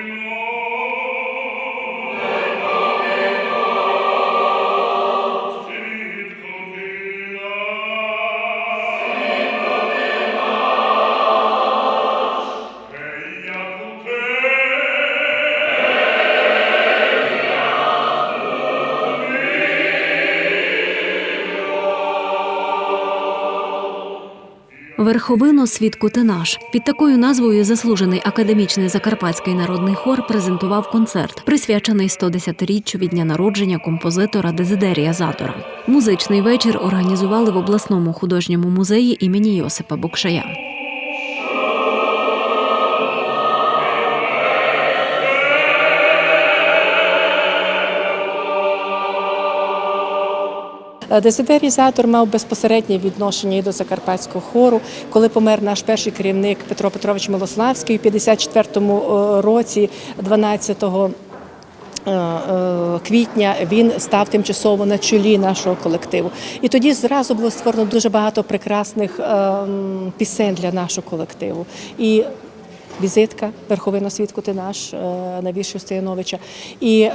anymore. Верховино свідку ти наш під такою назвою заслужений академічний закарпатський народний хор презентував концерт, присвячений 110-річчю від дня народження композитора Дезидерія Затора. Музичний вечір організували в обласному художньому музеї імені Йосипа Букшая. Дезидерій Задор мав безпосереднє відношення і до закарпатського хору. Коли помер наш перший керівник Петро Петрович Милославський у 54-му е, році, 12 е, е, квітня він став тимчасово на чолі нашого колективу. І тоді зразу було створено дуже багато прекрасних е, пісень для нашого колективу. І візитка Верховина свідку ти наш е, Навіщо Стояновича, і е,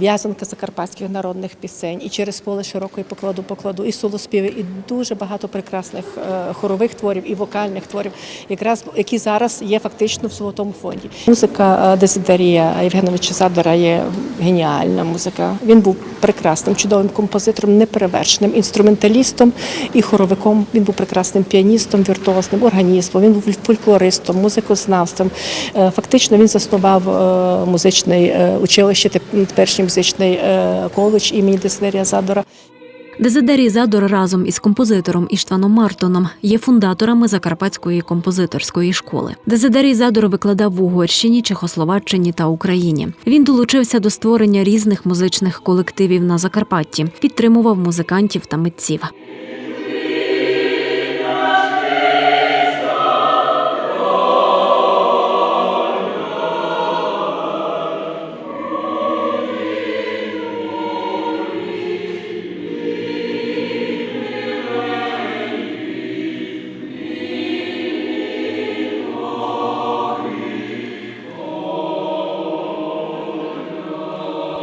в'язанка закарпатських народних пісень, і через поле широкої покладу покладу, і солоспіви, і дуже багато прекрасних е, хорових творів і вокальних творів, якраз які зараз є фактично в золотому фонді. Музика е, Дезидерія Євгеновича Задора є геніальна музика. Він був прекрасним, чудовим композитором, неперевершеним інструменталістом і хоровиком. Він був прекрасним піаністом, віртуозним, органістом. Він був фольклористом, музикознавцем. Е, Фактично він заснував е, музичне училище, теп- теперішній музичний е, коледж імені Дезидерія Задора. Дезидерій Задор разом із композитором Іштваном Мартоном є фундаторами Закарпатської композиторської школи. Дезидерій Задор викладав в Угорщині, Чехословаччині та Україні. Він долучився до створення різних музичних колективів на Закарпатті, підтримував музикантів та митців.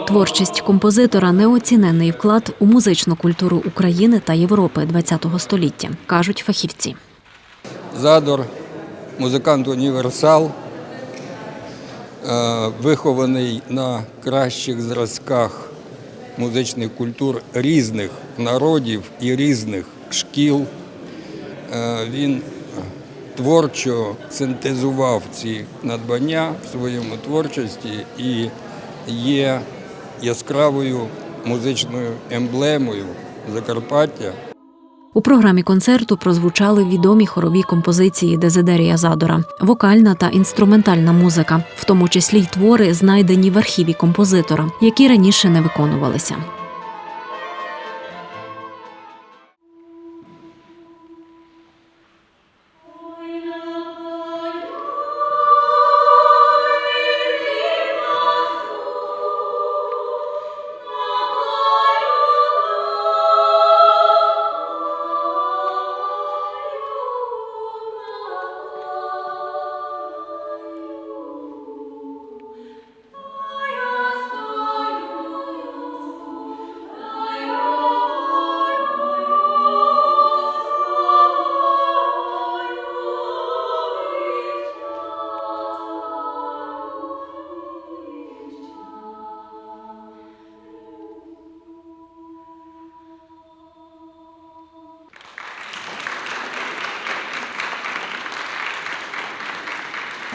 Творчість композитора неоціненний вклад у музичну культуру України та Європи ХХ століття, кажуть фахівці. Задор, музикант універсал, е, вихований на кращих зразках музичних культур різних народів і різних шкіл. Е, Він творчо синтезував ці надбання в своєму творчості і є яскравою музичною емблемою Закарпаття. У програмі концерту прозвучали відомі хорові композиції Дезидерія Задора, вокальна та інструментальна музика, в тому числі й твори, знайдені в архіві композитора, які раніше не виконувалися.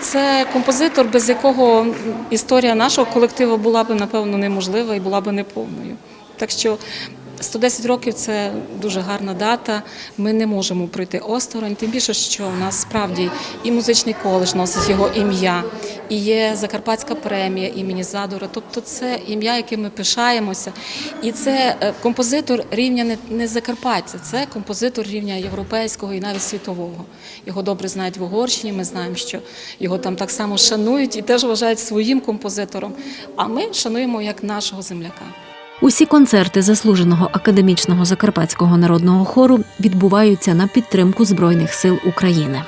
Це композитор, без якого історія нашого колективу була б, напевно, неможлива і була б неповною. Так що 110 років це дуже гарна дата. Ми не можемо пройти осторонь. Тим більше, що у нас справді і музичний коледж носить його ім'я, і є Закарпатська премія імені Задора. Тобто, це ім'я, яким ми пишаємося. І це е, композитор рівня не, Закарпаття, це композитор рівня європейського і навіть світового. Його добре знають в Угорщині. Ми знаємо, що його там так само шанують і теж вважають своїм композитором. А ми шануємо як нашого земляка. Усі концерти заслуженого академічного закарпатського народного хору відбуваються на підтримку Збройних сил України.